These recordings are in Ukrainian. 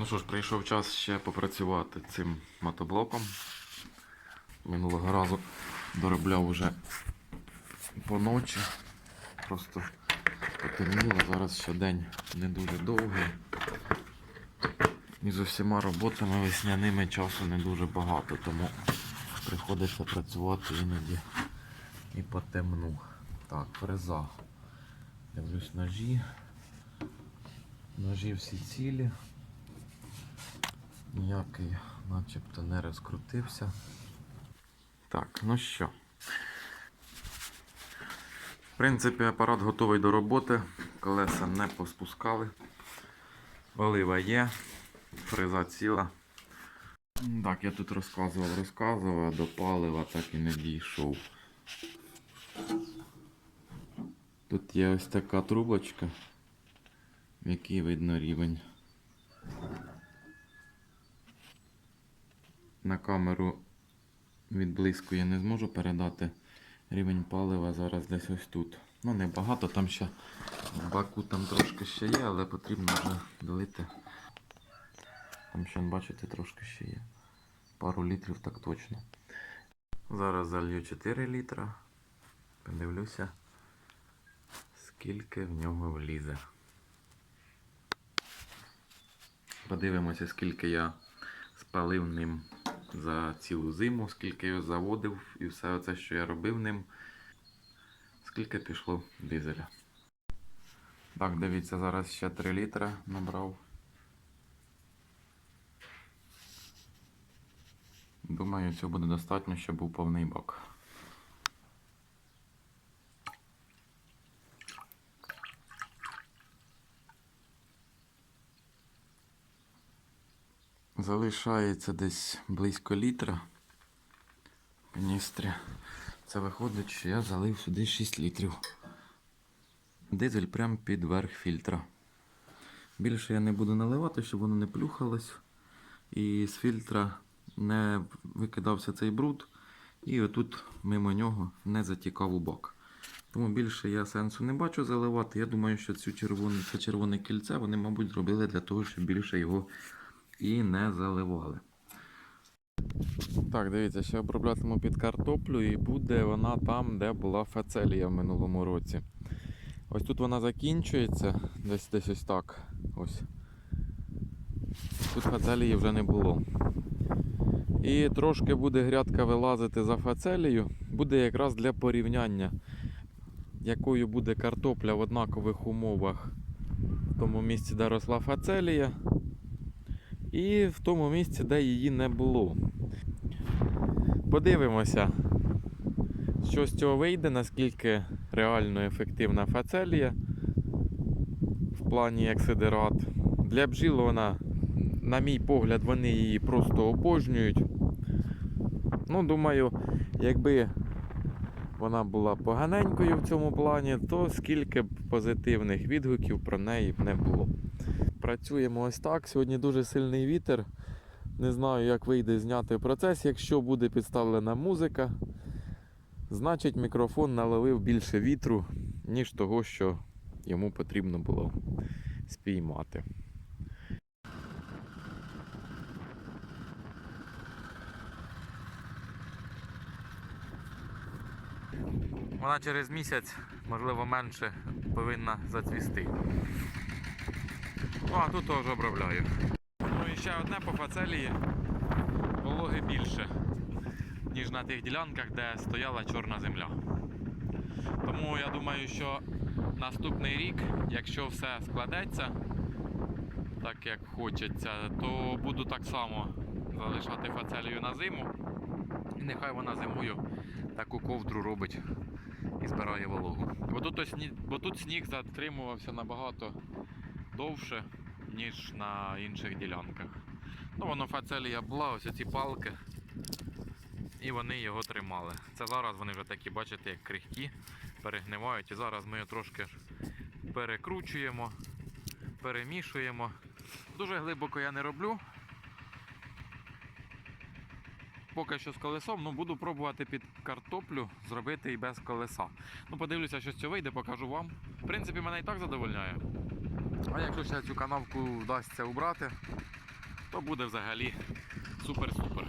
Ну що ж, прийшов час ще попрацювати цим мотоблоком. Минулого разу доробляв уже по ночі. Просто потемніло, зараз ще день не дуже довгий. І з усіма роботами весняними часу не дуже багато, тому приходиться працювати іноді і по темну. Так, фреза. Дивлюсь ножі. Ножі всі цілі. Ніякий начебто не розкрутився. Так, ну що. В принципі, апарат готовий до роботи. Колеса не поспускали. Олива є, фреза ціла. Так, я тут розказував, розказував, до палива так і не дійшов. Тут є ось така трубочка, в якій видно рівень. На камеру відблизько я не зможу передати рівень палива зараз десь ось тут. Ну не багато, там ще в баку там трошки ще є, але потрібно вже долити. Там ще, бачите, трошки ще є. Пару літрів так точно. Зараз залью 4 літра. Подивлюся, скільки в нього влізе. Подивимося, скільки я спалив ним за цілу зиму, скільки я заводив і все це, що я робив ним, скільки пішло дизеля. Так, дивіться, зараз ще 3 літра набрав. Думаю, цього буде достатньо, щоб був повний бак. Залишається десь близько літра в каністрі. Це виходить, що я залив сюди 6 літрів. Дизель прямо під верх фільтра. Більше я не буду наливати, щоб воно не плюхалось. І з фільтра не викидався цей бруд. І отут мимо нього не затікав у бак. Тому більше я сенсу не бачу заливати. Я думаю, що цю червоне, це червоне кільце вони, мабуть, зробили для того, щоб більше його і не заливали. Так, дивіться, ще оброблятиму під картоплю і буде вона там, де була фацелія в минулому році. Ось тут вона закінчується, десь десь ось так. Ось. Тут фацелії вже не було. І трошки буде грядка вилазити за фацелію. Буде якраз для порівняння, якою буде картопля в однакових умовах в тому місці, де росла фацелія, і в тому місці, де її не було. Подивимося, що з цього вийде, наскільки реально ефективна фацелія в плані як. Для бджіл вона, на мій погляд, вони її просто обожнюють. Ну, думаю, якби вона була поганенькою в цьому плані, то скільки б позитивних відгуків про неї б не було. Працюємо ось так. Сьогодні дуже сильний вітер. Не знаю, як вийде зняти процес. Якщо буде підставлена музика, значить мікрофон наловив більше вітру, ніж того, що йому потрібно було спіймати. Вона через місяць, можливо менше, повинна зацвісти. А тут теж обробляю. Ну і ще одне по фацелії. Вологи більше, ніж на тих ділянках, де стояла чорна земля. Тому я думаю, що наступний рік, якщо все складеться, так як хочеться, то буду так само залишати фацелію на зиму. І нехай вона зимою таку ковдру робить і збирає вологу. Бо тут, бо тут сніг затримувався набагато довше, ніж на інших ділянках. Ну, воно фацелія була, ось ці палки, і вони його тримали. Це зараз вони вже такі, бачите, як крихкі, перегнивають. І зараз ми його трошки перекручуємо, перемішуємо. Дуже глибоко я не роблю. Поки що з колесом, ну буду пробувати під картоплю зробити і без колеса. Ну, подивлюся, що з цього вийде, покажу вам. В принципі, мене і так задовольняє. А якщо ще цю канавку вдасться убрати, то буде взагалі супер-супер.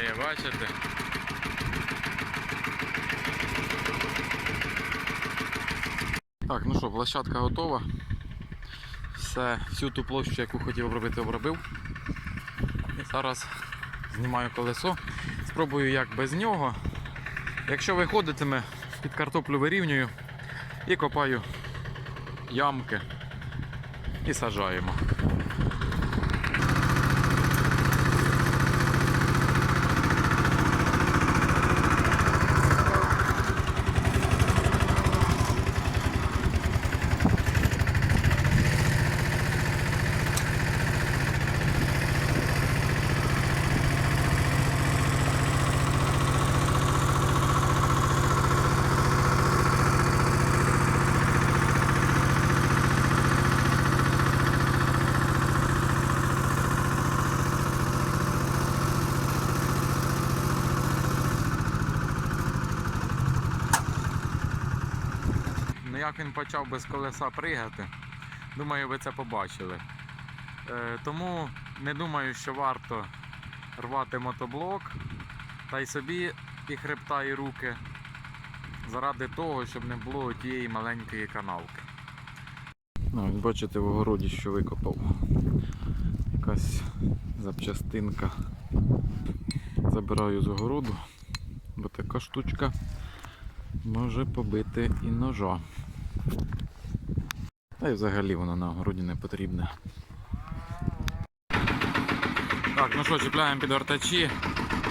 Закидає, бачите? Так, ну що, площадка готова. Все, всю ту площу, яку хотів обробити, обробив. І зараз знімаю колесо. Спробую як без нього. Якщо виходитиме, під картоплю вирівнюю і копаю ямки і саджаємо. Як він почав без колеса пригати, думаю, ви це побачили. Е, тому не думаю, що варто рвати мотоблок та й собі і хребта, і руки заради того, щоб не було тієї маленької канавки. Ну, бачите в огороді, що викопав. Якась запчастинка. Забираю з огороду, бо така штучка може побити і ножа. Та й взагалі воно на огороді не потрібне. Так, ну що, чіпляємо підвертачі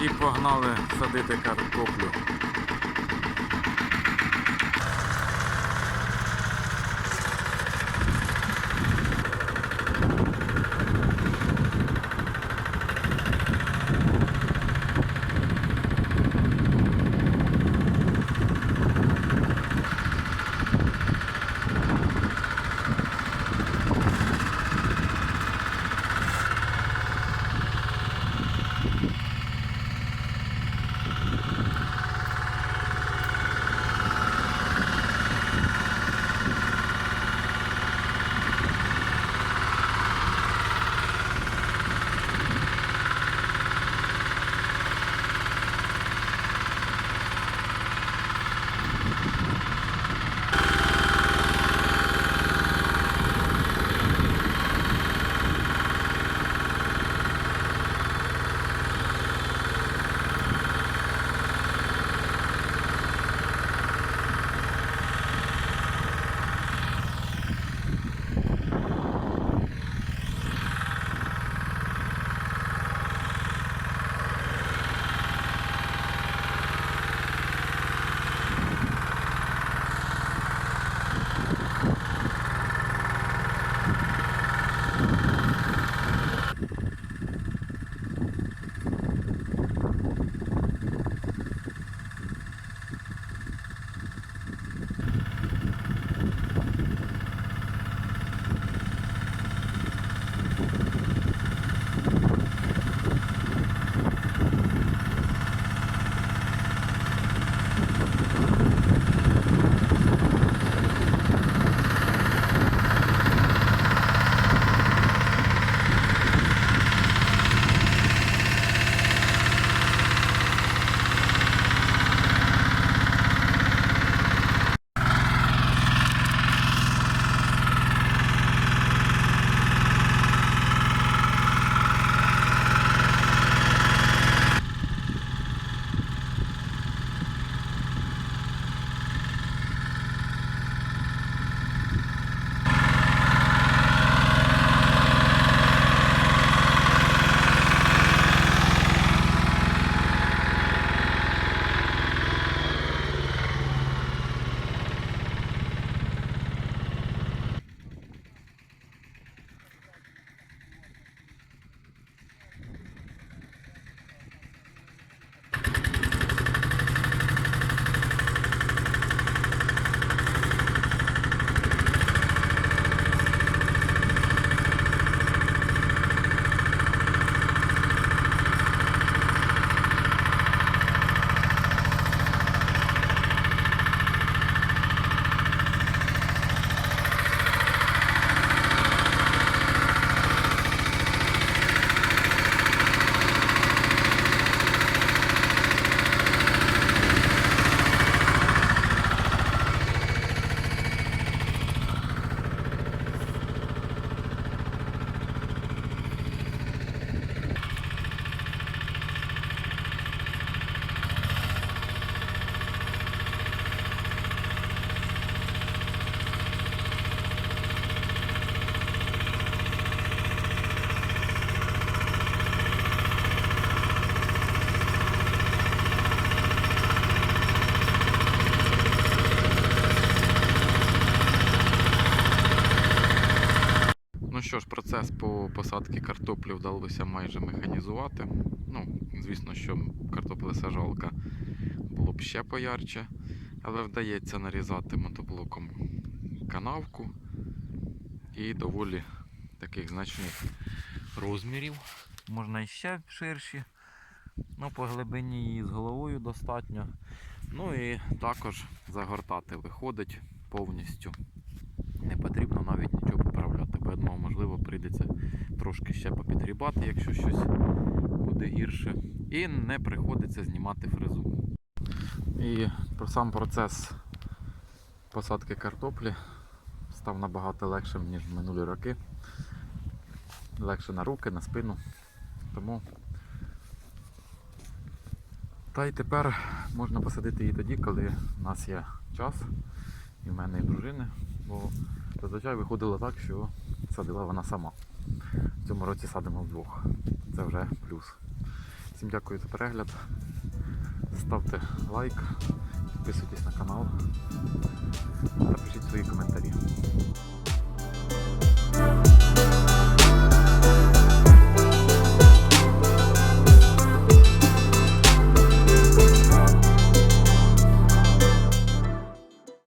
і погнали садити картоплю. Процес по посадці картоплі вдалося майже механізувати. Ну, звісно, що картоплесажалка було б ще поярче, але вдається нарізати мотоблоком канавку і доволі таких значних розмірів. Можна і ще ширші. Ну, по глибині її з головою достатньо. Ну і також загортати виходить повністю. Не потрібно навіть нічого поправляти, бо я думав, можливо, прийдеться трошки ще попідрібати, якщо щось буде гірше. І не приходиться знімати фрезу. І про сам процес посадки картоплі став набагато легшим, ніж в минулі роки. Легше на руки, на спину. Тому та й тепер можна посадити її тоді, коли в нас є час, і в мене і дружини. Бо зазвичай виходило так, що садила вона сама. В цьому році садимо вдвох. Це вже плюс. Всім дякую за перегляд. Ставте лайк, підписуйтесь на канал та пишіть свої коментарі.